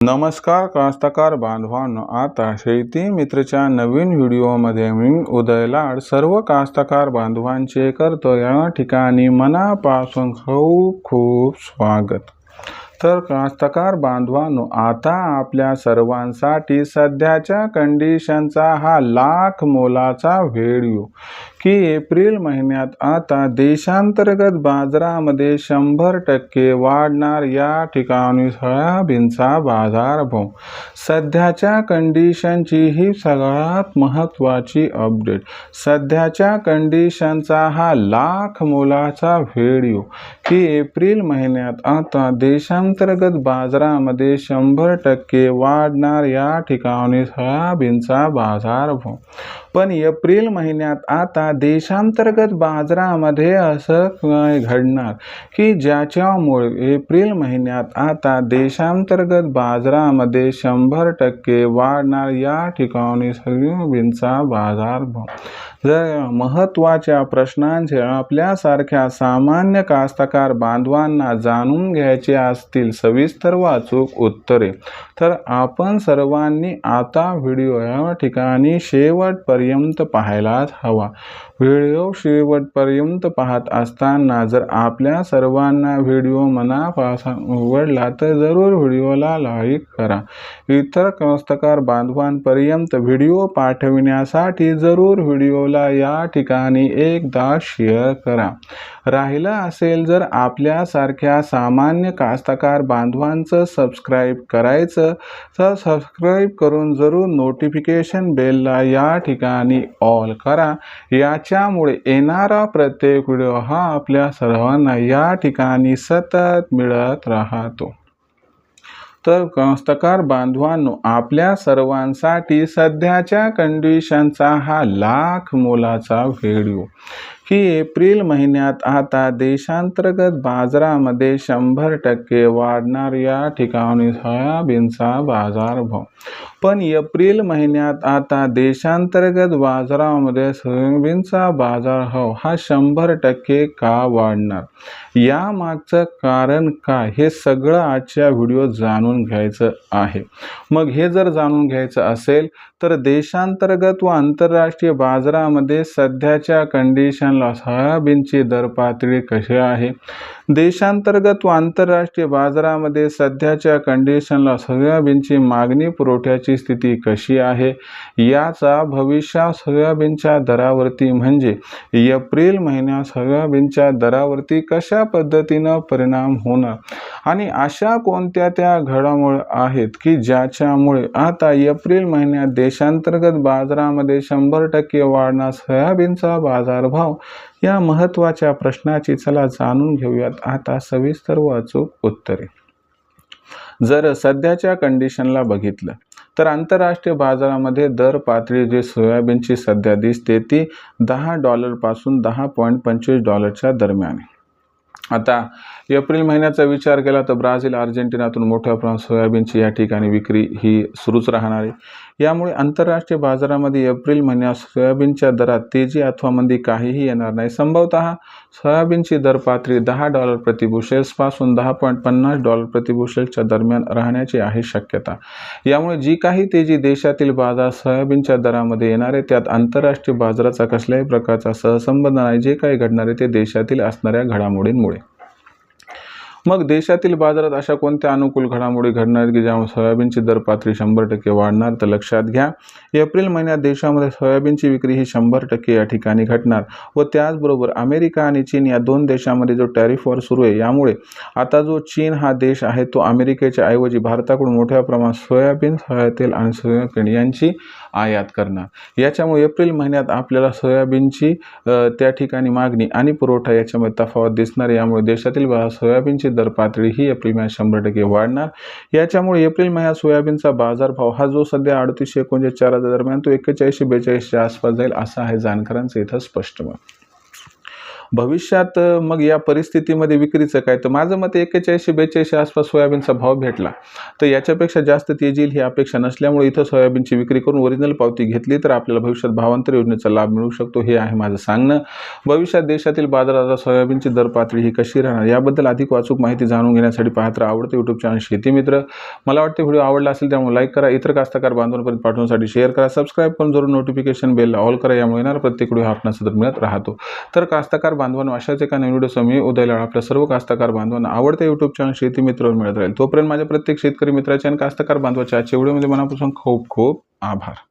नमस्कार कास्तकार बांधवांनो. आता शेती मित्रच्या नवीन व्हिडिओमध्ये मी उदयलाड सर्व कास्तकार बांधवांचे करतो या ठिकाणी मनापासून खूप खूप स्वागत. तर कास्तकार बांधवांनो आता आपल्या सर्वांसाठी सध्याच्या कंडिशनचा हा लाख मोलाचा व्हिडिओ की एप्रिल महिन्यात आता देशांतर्गत बाजारामध्ये शंभर टक्के वाढणार या ठिकाणी सोयाबीनचा बाजारभाव सध्याच्या कंडिशनची ही सगळ्यात महत्त्वाची अपडेट सध्याच्या कंडिशनचा हा लाख मोलाचा व्हिडिओ की एप्रिल महिन्यात आता देशांतर्गत बाजारामध्ये शंभर टक्के वाढणार या ठिकाणी सोयाबीनचा बाजारभाव पण एप्रिल महिन्यात आता देशांतर्गत बाजारामध्ये असं घडणार? की ज्याच्यामुळे एप्रिल महिन्यात आता देशांतर्गत बाजारामध्ये शंभर टक्के वाढणार या ठिकाणी बाजार भाव. जर महत्त्वाच्या प्रश्नांचे आपल्यासारख्या सामान्य कास्तकार बांधवांना जाणून घ्यायचे असतील सविस्तर वाचूक उत्तरे. तर आपण सर्वांनी आता व्हिडिओ या ठिकाणी शेवटपर्यंत पाहायलाच हवा. व्हिडिओ शेवटपर्यंत पाहत असताना जर आपल्या सर्वांना व्हिडिओ मनापासून आवडला तर जरूर व्हिडिओला लाईक करा. इतर कास्तकार बांधवांपर्यंत व्हिडिओ पाठविण्यासाठी जरूर व्हिडिओ व्हिडिओला या ठिकाणी एकदा शेअर करा. राहिलं असेल जर आपल्यासारख्या सामान्य कास्तकार बांधवांचं सबस्क्राईब करायचं तर सबस्क्राईब करून जरूर नोटिफिकेशन बेलला या ठिकाणी ऑल करा. याच्यामुळे येणारा प्रत्येक व्हिडिओ हा आपल्या सर्वांना या ठिकाणी सतत मिळत राहतो. तर कास्तकार बांधवांनो आपल्या सर्वांसाठी सध्याच्या कंडिशनचा हा लाख मोलाचा व्हिडिओ की एप्रिल महिन्यात आता देशांतर्गत बाजारामध्ये शंभर टक्के वाढणार या ठिकाणी सोयाबीनचा बाजारभाव. पण एप्रिल महिन्यात आता देशांतर्गत बाजारामध्ये सोयाबीनचा बाजार हव हा शंभर टक्के का वाढणार? यामागचं कारण काय? हे सगळं आजच्या व्हिडिओ जाणून घ्यायचं आहे. मग हे जर जाणून घ्यायचं असेल तर देशांतर्गत व आंतरराष्ट्रीय बाजारामध्ये सध्याच्या कंडिशनला सोयाबीनची दर पातळी कशी आहे? देशांतर्गत व आंतरराष्ट्रीय बाजारामध्ये सध्याच्या कंडिशनला सोयाबीनची मागणी पुरवठ्याची स्थिती कशी आहे? याचा भविष्यात सोयाबीनच्या दरावरती म्हणजे एप्रिल महिन्यात सोयाबीनच्या दरावरती कशा पद्धतीनं परिणाम होणार? आणि अशा कोणत्या त्या घडामोड आहेत की ज्याच्यामुळे आता एप्रिल महिन्यात देशांतर्गत बाजारामध्ये शंभर टक्के वाढणार सोयाबीनचा बाजारभाव? या महत्त्वाच्या प्रश्नाची चला जाणून घेऊयात. आता सविस्तर व अचूक उत्तरे. जर सध्याच्या कंडिशनला बघितलं तर आंतरराष्ट्रीय बाजारामध्ये दर पातळी जे सोयाबीनची सध्या दिसते ती दहा डॉलरपासून दहा पॉईंट पंचवीस डॉलरच्या दरम्यान आहे. आता एप्रिल महिन्याचा विचार केला तर ब्राझील अर्जेंटिनातून मोठ्या प्रमाणात सोयाबीनची या ठिकाणी विक्री ही सुरूच राहणार आहे. यामुळे आंतरराष्ट्रीय बाजारामध्ये एप्रिल महिन्यात सोयाबीनच्या दरात तेजी अथवा मंदी काहीही येणार नाही. संभवतः सोयाबीनची दर पातळी दहा डॉलर प्रतिबुशेल्सपासून दहा पॉईंट पन्नास डॉलर प्रतिबुशेल्सच्या दरम्यान राहण्याची आहे शक्यता. यामुळे जी काही तेजी देशातील बाजार सोयाबीनच्या दरामध्ये येणार आहे त्यात आंतरराष्ट्रीय बाजाराचा कसल्याही प्रकारचा सहसंबंध नाही. जे काही घडणार आहे ते देशातील असणाऱ्या घडामोडींमुळे. मग देशातील बाजारात अशा कोणत्या अनुकूल घडामोडी घडणार आहेत की ज्यामुळे सोयाबीनची दर पातळी शंभर टक्के वाढणार? तर लक्षात घ्या एप्रिल महिन्यात देशामध्ये सोयाबीनची विक्री ही शंभर टक्के या ठिकाणी घटणार व त्याचबरोबर अमेरिका आणि चीन या दोन देशामध्ये जो टॅरिफ वॉर सुरू आहे यामुळे आता जो चीन हा देश आहे तो अमेरिकेच्या ऐवजी भारताकडून मोठ्या प्रमाणात सोयाबीन सोयातेल आणि सोयाबीन यांची आयात करणार. याच्यामुळे एप्रिल महिन्यात आपल्याला सोयाबीनची त्या ठिकाणी मागणी आणि पुरवठा याच्यामध्ये तफावत दिसणार यामुळे देशातील बा- सोयाबीनची दर पातळी ही एप्रिल महिन्यात शंभर टक्के वाढणार. याच्यामुळे एप्रिल महिन्यात सोयाबीनचा बाजारभाव हा जो सध्या अडतीसशे एकोणचाळीस चार हजार दरम्यान तो एक्केचाळीसशे बेचाळीसच्या आसपास जाईल असं आहे जाणकारांचं इथं स्पष्ट मत. भविष्यात मग या परिस्थितीमध्ये विक्रीचं काय? तर माझं मत एक्केचाळीसशे बेचाळीसशे आसपास सोयाबीनचा भाव भेटला. तर याच्यापेक्षा जास्त तेजील येईल ही अपेक्षा नसल्यामुळे इथं सोयाबीनची विक्री करून ओरिजिनल पावती घेतली तर आपल्याला भविष्यात भावांतर योजनेचा लाभ मिळू शकतो हे आहे माझं सांगणं. भविष्यात देशातील बाजारात सोयाबीनची दर पातळी ही कशी राहणार? याबद्दल अधिक वाचूक माहिती जाणून घेण्यासाठी पाहत राहा आवडते यूट्यूब चॅनल शेती मित्र. मला वाटते व्हिडिओ आवडला असेल त्यामुळे लाईक करा इतर कास्तकार बांधवांपर्यंत पाठवण्यासाठी शेअर करा सबस्क्राईब करून जरूर नोटिफिकेशन बेलला ऑल करा यामुळे येणार प्रत्येक व्हिडिओ हा आपणास सतत मिळत राहतो. तर कास्तकार बांधवांनो अशाच एका नवीन व्हिडिओ मी उद्याला आपल्या सर्व कास्तकार बांधवांना आवडते युट्यूब चॅनल शेती मित्रवर मिळत राहील. तोपर्यंत माझ्या प्रत्येक शेतकरी मित्राच्या आणि कास्तकार बांधवाच्या आजच्या व्हिडिओमध्ये मनापासून खूप खूप आभार.